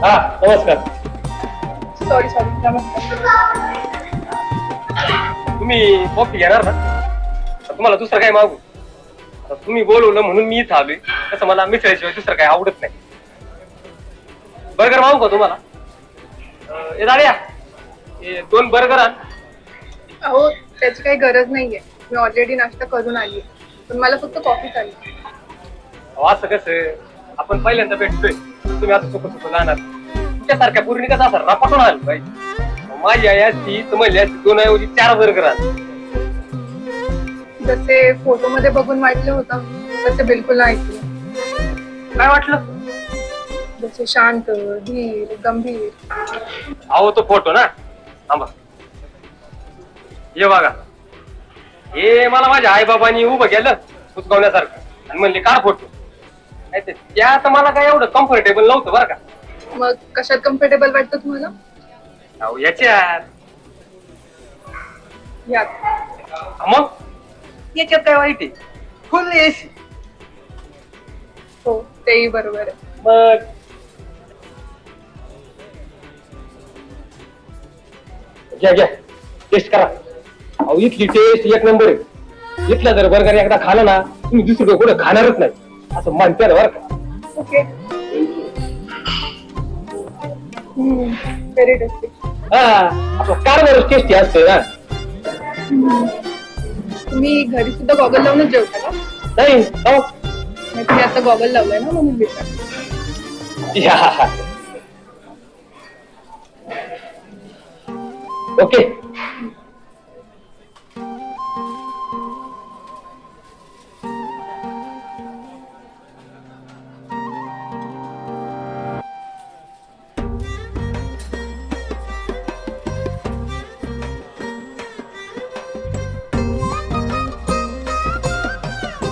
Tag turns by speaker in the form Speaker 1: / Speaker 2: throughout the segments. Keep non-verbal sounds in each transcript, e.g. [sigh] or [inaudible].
Speaker 1: हा नमस्कार
Speaker 2: sorry sorry
Speaker 1: तुम्ही कॉफी घेणार ना तुम्हाला दुसरं काय मागू आता तुम्ही बोलवलं म्हणून मी इथं आलोय तसं मला मिसळ्याशिवाय दुसरं काय आवडत नाही बर्गर मागू का तुम्हाला अं, ए दाड्या हे दोन बर्गर आण
Speaker 2: अहो त्याची काही गरज नाहीये. मी ऑलरेडी नाश्ता करून आली. पण मला फक्त कॉफी चालली
Speaker 1: असं कसं? आपण पहिल्यांदा भेटतोय. तुम्ही आता चुक चुक जाणार? तुमच्यासारख्या पूर्णी कसं असं रपाटून आलं पाहिजे? माझी आई असती तर म्हणली असती दोन ऐवजी चार बर्गर आण
Speaker 2: जसे फोटो मध्ये बघून वाटलं होतं तसे बिलकुल नाही. ऐकलं
Speaker 1: काय वाटलं?
Speaker 2: जसे शांत धीर गंभीर.
Speaker 1: अहो तो फोटो ना? थांबा. हे बघा. हे मला माझ्या आई बाबांनी उभं केलं उचकवण्यासारखं. आणि म्हणले काढ फोटो. नाही ते त्यात मला काय एवढं कम्फर्टेबल नव्हतं बरं का.
Speaker 2: मग कशात कम्फर्टेबल वाटतं तुम्हाला?
Speaker 1: अहो याच्यात.
Speaker 2: यात.
Speaker 1: मग? याच्यात काय वाईट आहे? फुल एसी
Speaker 2: हो तेही बरोबर आहे.
Speaker 1: मग? घ्या घ्या. टेस्ट करा. अहो इथली टेस्ट एक नंबर आहे. इथला जर बर्गर एकदा खाला ना तुम्ही दुसरीकडे कुठं खाणारच नाही. असं म्हणते ना बरं का.
Speaker 2: ओके व्हेरी टेस्टी
Speaker 1: हा आपलं कारभारच टेस्टी असतोय ना.
Speaker 2: तुम्ही घरी सुद्धा गॉगल लावूनच जेवता का?
Speaker 1: नाही हो
Speaker 2: नाही तुम्ही आता गॉगल लावलाय ना म्हणून विचार
Speaker 1: या. ओके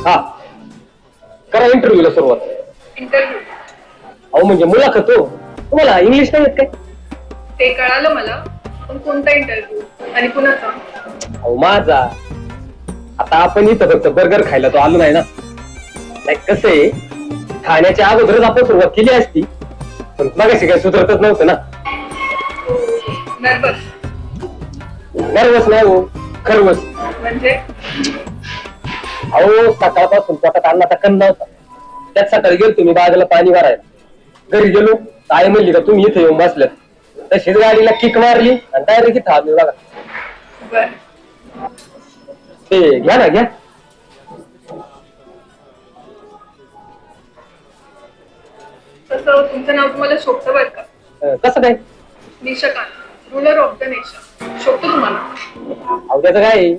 Speaker 1: हा. करा इंटरव्ह्यूला सुरुवात.
Speaker 2: इंटरव्ह्यू
Speaker 1: अहो म्हणजे मुलाखत हो. तुम्हाला इंग्लिश नाही येत काय?
Speaker 2: ते कळालं मला पण कोणता इंटरव्ह्यू आणि कुणाचा?
Speaker 1: अहो माझा. आता आपण इथं फक्त बर्गर खायला तो आलो नाही ना. नाही कसं आहे? खाण्याच्या अगोदरच आपण सुरुवात केली असती. पण मागाशी काय सुधरतच नव्हतं ना.
Speaker 2: नर्वस.
Speaker 1: नर्वस नाही हो. खरवस.
Speaker 2: म्हणजे?
Speaker 1: अहो सकाळपासून पोटात अन्नाचा कण नव्हता त्याच सकाळी गेलो तुम्ही बाजूला पाणी भरायला. घरी गेलो आई म्हणली का तुम्ही इथे येऊन बसल्यात. तशीच गाडीला किक मारली आणि डायरेक्ट इथं आलो बघा. ते घ्या ना घ्या.
Speaker 2: तसं तुमचं नाव तुम्हाला शोभतं बरं का?
Speaker 1: कसं काय?
Speaker 2: Nishkant. Ruler of the nation शोभतं तुम्हाला?
Speaker 1: अहो त्याचं काय आहे?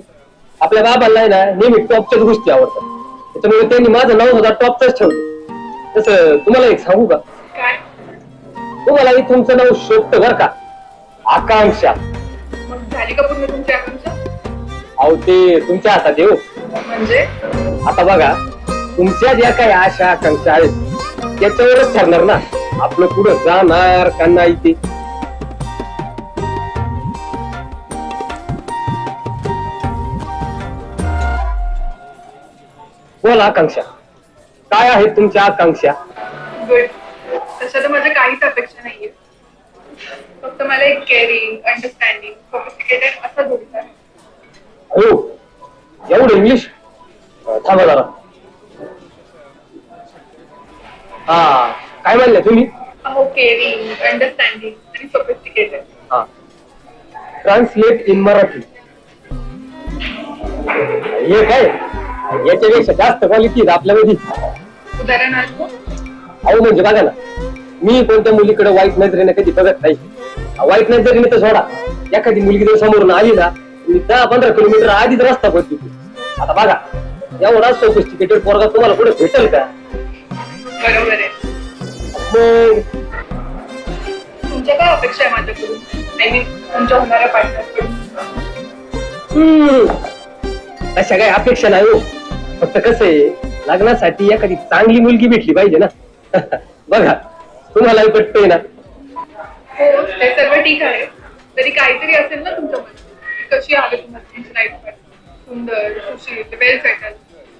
Speaker 1: आपल्या बाबांना ना नेहमी टॉपच्याच गोष्टी आवडतात. त्याच्यामुळे त्यांनी माझं नाव सुद्धा टॉपच ठेवलं. तसं तुम्हाला एक सांगू का?
Speaker 2: काय?
Speaker 1: तुम्हाला तुमचं नाव शोभतं बरं का? आकांक्षा.
Speaker 2: मग झाली का पूर्ण तुमची आकांक्षा?
Speaker 1: अहो ते तुमच्या हातात येऊ
Speaker 2: म्हणजे?
Speaker 1: आता बघा तुमच्या ज्या काही आशा आकांक्षा आहेत त्याच्यावरच ठरणार ना. आपलं पुढं जाणार का नाही ते? बोल आकांक्षा. काय आहेत तुमच्या आकांक्षा?
Speaker 2: गुड. तशा तर माझ्या काहीच अपेक्षा नाहीये. फक्त मला एक केअरिंग अंडरस्टँडिंग सोफिस्टिकेटेड असा जोडीदार
Speaker 1: हो. एवढं इंग्लिश थांबा जरा. हा. काय म्हणले तुम्ही?
Speaker 2: अहो केअरिंग अंडरस्टँडिंग आणि सोफिस्टिकेटेड
Speaker 1: हा. ट्रान्सलेट इन मराठी हे काय? याच्यापेक्षा जास्त क्वालिटी आपल्यामध्ये
Speaker 2: उदाहरणार्थ
Speaker 1: अहो म्हणजे बघा ना मी कोणत्या मुलीकडे वाईट नजरेने कधी बघत नाही. वाईट नजरेने तर सोडा. एखादी मुलगी जर समोरून आली ना मी दहा पंधरा किलोमीटर आधीच रस्ता बदली आता बघा एवढा सोफिस्टिकेटेड पोरगा तुम्हाला कुठे भेटेल का?
Speaker 2: बरोबर आहे.
Speaker 1: मग?
Speaker 2: तुमच्या काय अपेक्षा आहे माझ्याकडून? आय मीन तुमच्या होणाऱ्या पार्टनरकडून
Speaker 1: हम्म, अशा काही अपेक्षा नाही हो. फक्त कसं आहे लग्नासाठी एखादी चांगली मुलगी भेटली पाहिजे ना. [laughs] बघा तुम्हालाही पटतंय ना?
Speaker 2: हो ते सर्व ठीक आहे. तरी काहीतरी असेल ना तुमच्या कशी हवी तुम्हाला तुमची लाईफ सुंदर सुशील वेल सेटल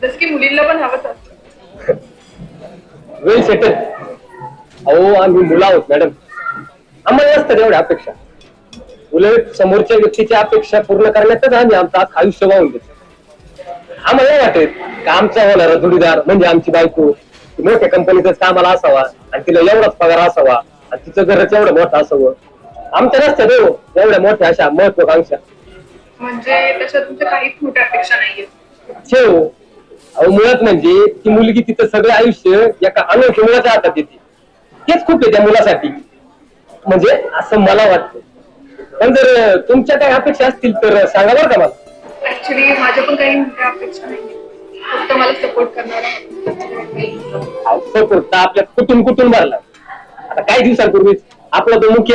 Speaker 2: जसं की मुलींना पण हवंच असतं.
Speaker 1: वेल सेटल अहो आम्ही मुलं आहोत मॅडम आम्हाला नसतं एवढ्या अपेक्षा. उलट समोरच्या व्यक्तीच्या अपेक्षा पूर्ण करण्यातच आम्ही आमचं आयुष्य वाहून देतो आम्हाला नाही वाटत का आमचा होणारा जोडीदार म्हणजे आमची बायको. ती मोठ्या कंपनीतच कामाला असावा आणि तिला एवढाच पगार असावा आणि तिचं घरच एवढं मोठं असावं. आमच्या नसत्या हो एवढ्या मोठ्या अशा महत्वाकांक्षा.
Speaker 2: म्हणजे तशा तुमच्या काहीच मोठ्या अपेक्षा नाहीये
Speaker 1: ठेव. अहो मुळात म्हणजे ती मुलगी तिचं सगळं आयुष्य एका अनोख्या मुलाच्या हातात येते तेच खूप आहे त्या मुलासाठी. म्हणजे असं मला वाटतं. पण जर तुमच्या काही अपेक्षा असतील तर सांगा बरं का मला.
Speaker 2: ऍक्च्युली माझ्या पण काही मोठ्या अपेक्षा फक्त मला सपोर्ट करणारा
Speaker 1: आपल्या कुठून कुठून भरला. आता काही दिवसांपूर्वीच आपला तो मुख्य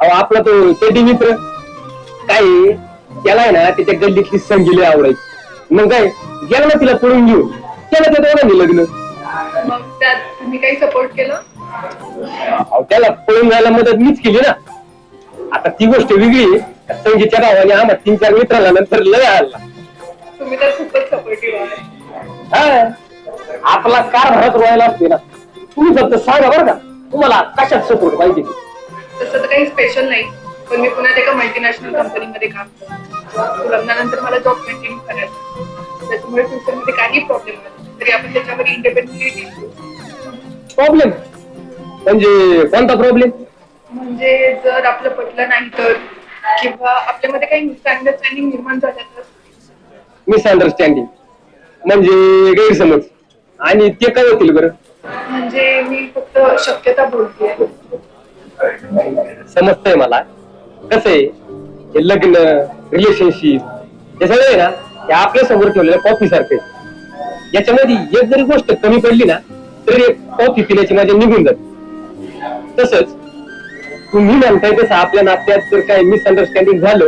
Speaker 1: अहो आपला तो टेडी मित्र? काय? आहे, त्याला आहे ना त्याच्या गल्लीतली संगीली आवडायची. मग काय? गेला ना तिला पळून घेऊन. त्याला त्या दोघांनी लग्न.
Speaker 2: मग त्यात तुम्ही काही सपोर्ट केलं?
Speaker 1: अहो, त्याला पळून जायला मदत मीच केली ना. आता ती गोष्ट वेगळी आहे. संगीतच्या गावाने आम्हा तीन चार मित्राला नंतर लय आला
Speaker 2: तुम्ही तर खूपच सपोर्टिव्ह आहे.
Speaker 1: हा. आपला कार भरत रोयला असते ना. तुम्ही फक्त सांगा बरं का तुम्हाला कशात सपोर्ट पाहिजे? ते.
Speaker 2: तसं तर काही स्पेशल नाही पण मी पुण्यात एका मल्टीनॅशनल कंपनीमध्ये काम करतो. लग्नानंतर मला जॉब कंटिन्यू करायचा आहे. त्याच्यामुळे फ्युचरमध्ये काही प्रॉब्लेम नाही. तरी आपण त्याच्यावर इंडिपेंडेंटली
Speaker 1: प्रॉब्लेम म्हणजे कोणता प्रॉब्लेम
Speaker 2: म्हणजे जर आपलं पटलं नाही तर? किंवा आपल्यामध्ये काही मिसअंडरस्टँडिंग निर्माण झाल्या तर?
Speaker 1: मिसअंडरस्टँडिंग म्हणजे गैरसमज. आणि ते काय होतील बरं?
Speaker 2: म्हणजे मी फक्त शक्यता बोलते
Speaker 1: समजतंय मला. कसं आहे? हे लग्न रिलेशनशिप हे सगळं आहे ना हे आपल्यासमोर ठेवलेल्या कॉफी सारखं. याच्यामध्ये एक जरी गोष्ट कमी पडली ना तरी एक कॉफी पिण्याची मजा निघून जाते. तसंच तुम्ही म्हणताय तसं आपल्या नात्यात जर काही मिसअंडरस्टँडिंग झालं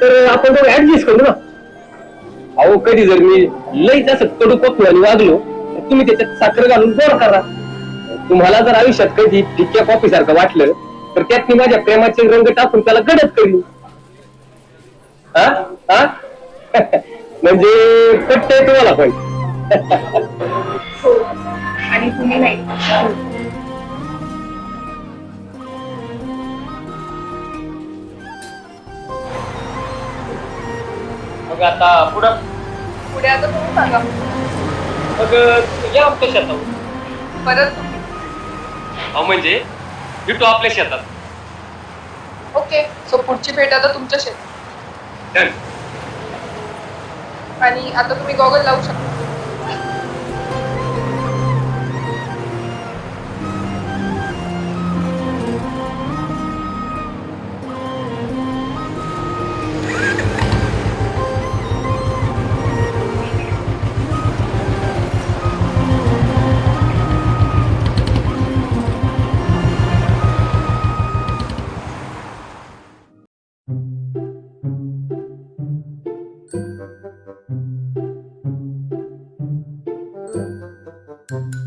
Speaker 1: तर आपण तो ऍडजस्ट करू ना. अहो कधी जर मी लईच असं कडू कॉफी आणि वागलो तर तुम्ही त्याच्यात साखर घालून गोड करा. तुम्हाला जर आयुष्यात कधी फिक्या कॉफी सारखं वाटलं तर त्यात मी माझ्या प्रेमाचे रंग टाकून त्याला गडद करीन हा? हा? [laughs] म्हणजे पटतंय तुम्हाला पण. [laughs]
Speaker 2: हो. आणि तुम्ही नाही.
Speaker 1: मग आता पुढं?
Speaker 2: पुढे आता तुम्ही सांगा.
Speaker 1: मग या आमच्या शेतात.
Speaker 2: परत? तुम्ही
Speaker 1: अहो म्हणजे? भेटू आपल्या शेतात.
Speaker 2: ओके. सो पुढची भेट आता तुमच्या शेतात. आणि आता तुम्ही गॉगल लावू शकता. Thank you.